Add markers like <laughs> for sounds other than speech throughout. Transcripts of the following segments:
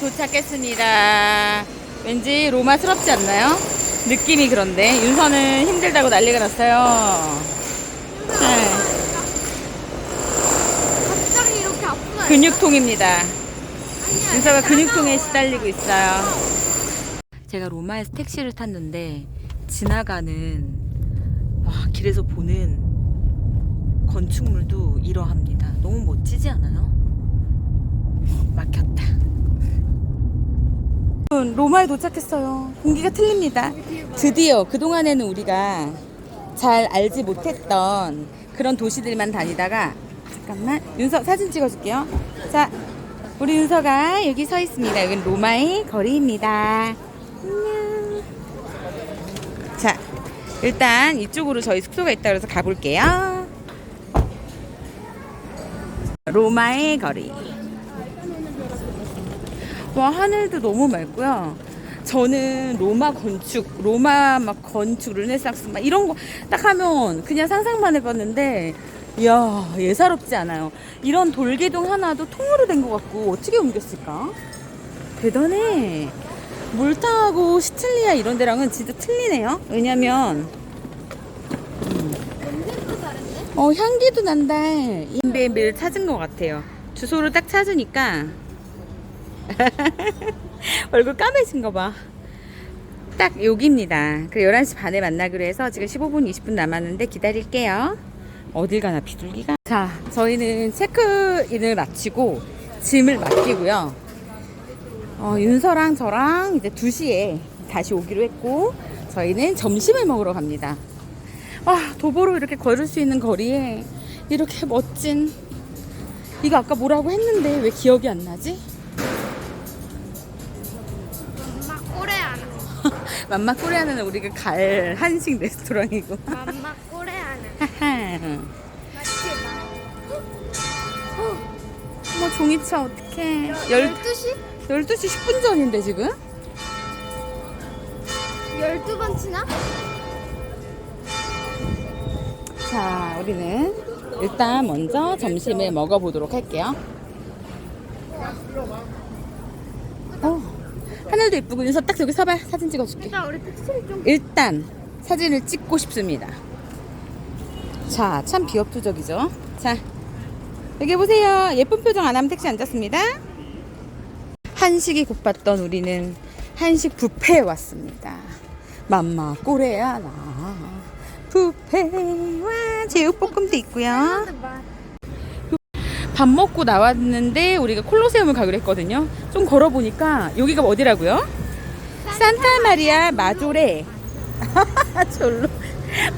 도착했습니다. 왠지 로마스럽지 않나요? 느낌이 그런데 윤서는 힘들다고 난리가 났어요. 네, 갑자기 이렇게 아프나? 근육통입니다. 윤서가 근육통에 시달리고 있어요. 제가 로마에서 택시를 탔는데 지나가는 와, 길에서 보는 건축물도 이러합니다. 너무 멋지지 않아요? 막혔다. 로마에 도착했어요. 공기가 틀립니다. 드디어 그동안에는 우리가 잘 알지 못했던 그런 도시들만 다니다가 잠깐만 윤서 사진 찍어줄게요. 자, 우리 윤서가 여기 서 있습니다. 여기는 로마의 거리입니다. 안녕. 자, 일단 이쪽으로 저희 숙소가 있다 그래서 가볼게요. 로마의 거리. 와 하늘도 너무 맑고요. 저는 로마 건축, 로마 막 건축, 르네상스 막 이런 거 딱 하면 그냥 상상만 해봤는데, 이야 예사롭지 않아요. 이런 돌개동 하나도 통으로 된 것 같고 어떻게 옮겼을까? 대단해. 몰타하고 시칠리아 이런 데랑은 진짜 틀리네요. 왜냐면 다른데? 어 향기도 난다. 인베이비를 찾은 것 같아요. 주소를 딱 찾으니까 <laughs> 얼굴 까매진 거 봐. 딱 여기입니다. 그 11시 반에 만나기로 해서 지금 15분, 20분 남았는데 기다릴게요. 어딜 가나 비둘기가. 자, 저희는 체크인을 마치고 짐을 맡기고요. 어, 윤서랑 저랑 이제 2시에 다시 오기로 했고 저희는 점심을 먹으러 갑니다. 아, 도보로 이렇게 걸을 수 있는 거리에 이렇게 멋진 이거 아까 뭐라고 했는데 왜 기억이 안 나지? 맘마 코리아는 우리가 갈 한식 레스토랑이고. 맘마 꼬레아는. 맞지? <laughs> 어머 종이차 어떡해. 열, 12시? 12시 10분 전인데 지금? 12번 치나? 자, 우리는 일단 먼저 점심을 먹어보도록 할게요. 어, 하늘도 이쁘고 윤서 딱 여기 서봐. 사진 찍어줄게. 일단 우리 택시를 좀. 일단 사진을 찍고 싶습니다. 자, 참 비협조적이죠. 자, 여기 보세요. 예쁜 표정 안 하면 택시 앉았습니다. 한식이 고팠던 우리는 한식 뷔페에 왔습니다. 맘마 꼬레아나 뷔페와 제육볶음도 있고요. 밥 먹고 나왔는데 우리가 콜로세움을 가기로 했거든요. 좀 걸어보니까 여기가 어디라고요? 산타 마리아 마조레. <laughs> 졸로.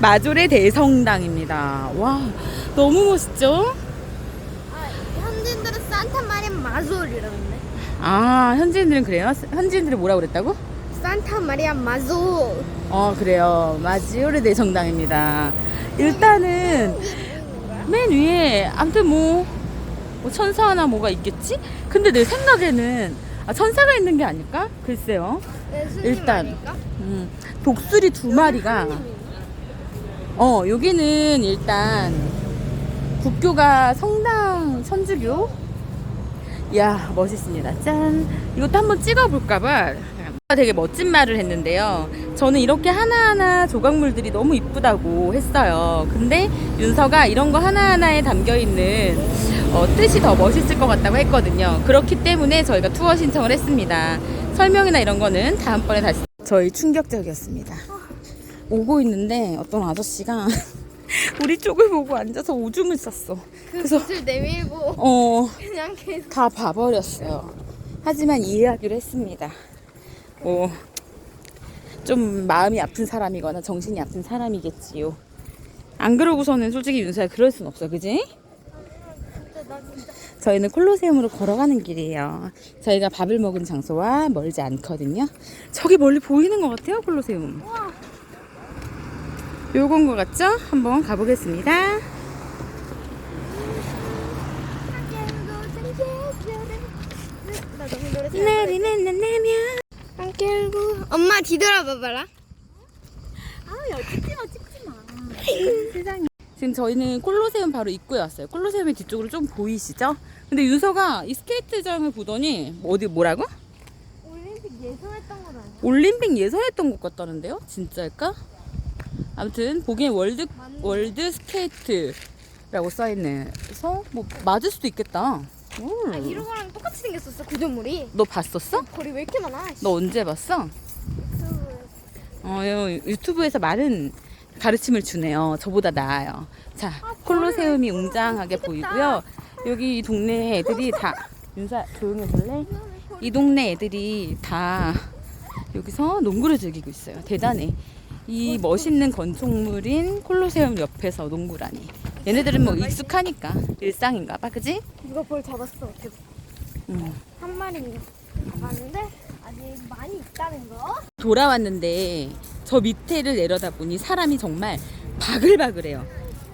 마조레 대성당입니다. 와, 너무 멋있죠? 아, 현지인들은 산타 마리아 마졸이라는데. 아, 현지인들은 그래요? 현지인들은 뭐라고 그랬다고? 산타 마리아 마졸. 어, 그래요. 마지오레 대성당입니다. 일단은 맨 위에 아무튼 뭐, 뭐 천사 하나 뭐가 있겠지? 근데 내 생각에는 아, 천사가 있는 게 아닐까? 글쎄요. 일단. 음, 독수리 두 마리가 어 여기는 일단 국교가 성당 천주교 이야 멋있습니다 짠 이것도 한번 찍어볼까봐 되게 멋진 말을 했는데요 저는 이렇게 하나하나 조각물들이 너무 이쁘다고 했어요 근데 윤서가 이런 거 하나하나에 담겨있는 어, 뜻이 더 멋있을 것 같다고 했거든요 그렇기 때문에 저희가 투어 신청을 했습니다 설명이나 이런 거는 다음번에 다시 저희 충격적이었습니다 오고 있는데 어떤 아저씨가 <laughs> 우리 쪽을 보고 앉아서 오줌을 쌌어. 그 그래서 붓을 내밀고 어, 그냥 계속. 다 봐버렸어요. 하지만 이해하기로 했습니다. 뭐, 좀 마음이 아픈 사람이거나 정신이 아픈 사람이겠지요. 안 그러고서는 솔직히 윤서야 그럴 순 없어, 그지? 저희는 콜로세움으로 걸어가는 길이에요. 저희가 밥을 먹은 장소와 멀지 않거든요. 저기 멀리 보이는 것 같아요, 콜로세움. 요건 것 같죠? 한번 가보겠습니다. 나 너무 노래 잘 내리는 내면 함께 알고 엄마 뒤돌아봐봐라 아, 야, 찍지 마, 찍지 마. 세상에. 지금 저희는 콜로세움 바로 입구에 왔어요. 콜로세움의 뒤쪽으로 좀 보이시죠? 근데 윤서가 이 스케이트장을 보더니 뭐 어디 뭐라고? 예상했던 건 아니야. 올림픽 예선했던 것 같다는데요? 진짜일까? 아무튼 보기엔 월드 맞네. 월드 스케이트라고 써있네. 그래서 뭐 맞을 수도 있겠다. 음. 아, 이런 거랑 똑같이 생겼었어 구조물이. 너 봤었어? 거리 왜 이렇게 많아? 너 언제 봤어? 어, 요 유튜브에서 많은 가르침을 주네요. 저보다 나아요. 자, 콜로세움이 웅장하게 보이고요. 여기 이 동네 애들이 다 윤사 조용히 해줄래? 이 동네 애들이 다 여기서 농구를 즐기고 있어요. 대단해. 이 멋있는 건축물인 콜로세움 옆에서 농구라니. 얘네들은 뭐 익숙하니까 일상인가 봐, 그지? 누가 벌 잡았어. 대박. 음. 한 마리 잡았는데 아직 많이 있다는 거. 돌아왔는데 저 밑에를 내려다 보니 사람이 정말 바글바글해요.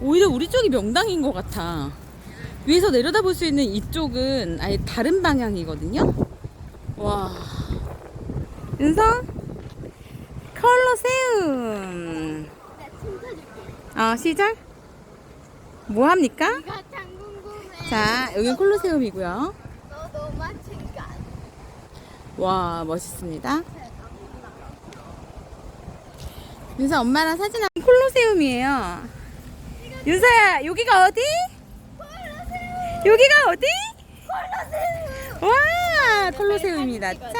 오히려 우리 쪽이 명당인 것 같아. 위에서 내려다 볼 수 있는 이쪽은 아예 다른 방향이거든요. 와. 윤성? 컬러세움. 아, 시작? 뭐 합니까? 자, 여긴 콜로세움이고요. 와, 멋있습니다. 윤서 엄마랑 사진 한 콜로세움이에요. 윤서야, 여기가 어디? 여기가 어디? 와, 콜로세움입니다. 짠!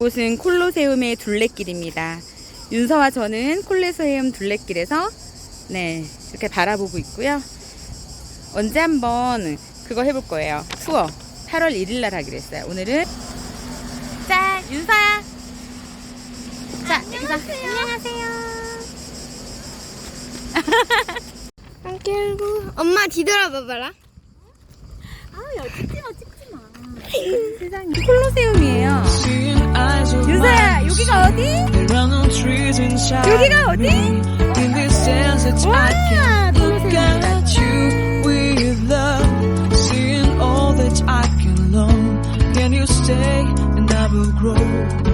이곳은 콜로세움의 둘레길입니다. 윤서와 저는 콜로세움 둘레길에서 네, 이렇게 바라보고 있고요. 언제 한번 그거 해볼 거예요. 투어. 8월 1일 날 하기로 했어요. 오늘은 짠! 윤서야. 자, 안녕하세요. 안녕하세요. <laughs> 엄마 뒤돌아봐봐라. 아, 야, 찍지 마, 찍지 마. <laughs> 세상에. 콜로세움이에요. 윤서야, 여기가 어디? 여기가 어디? 와, 콜로세움. Can you? grow.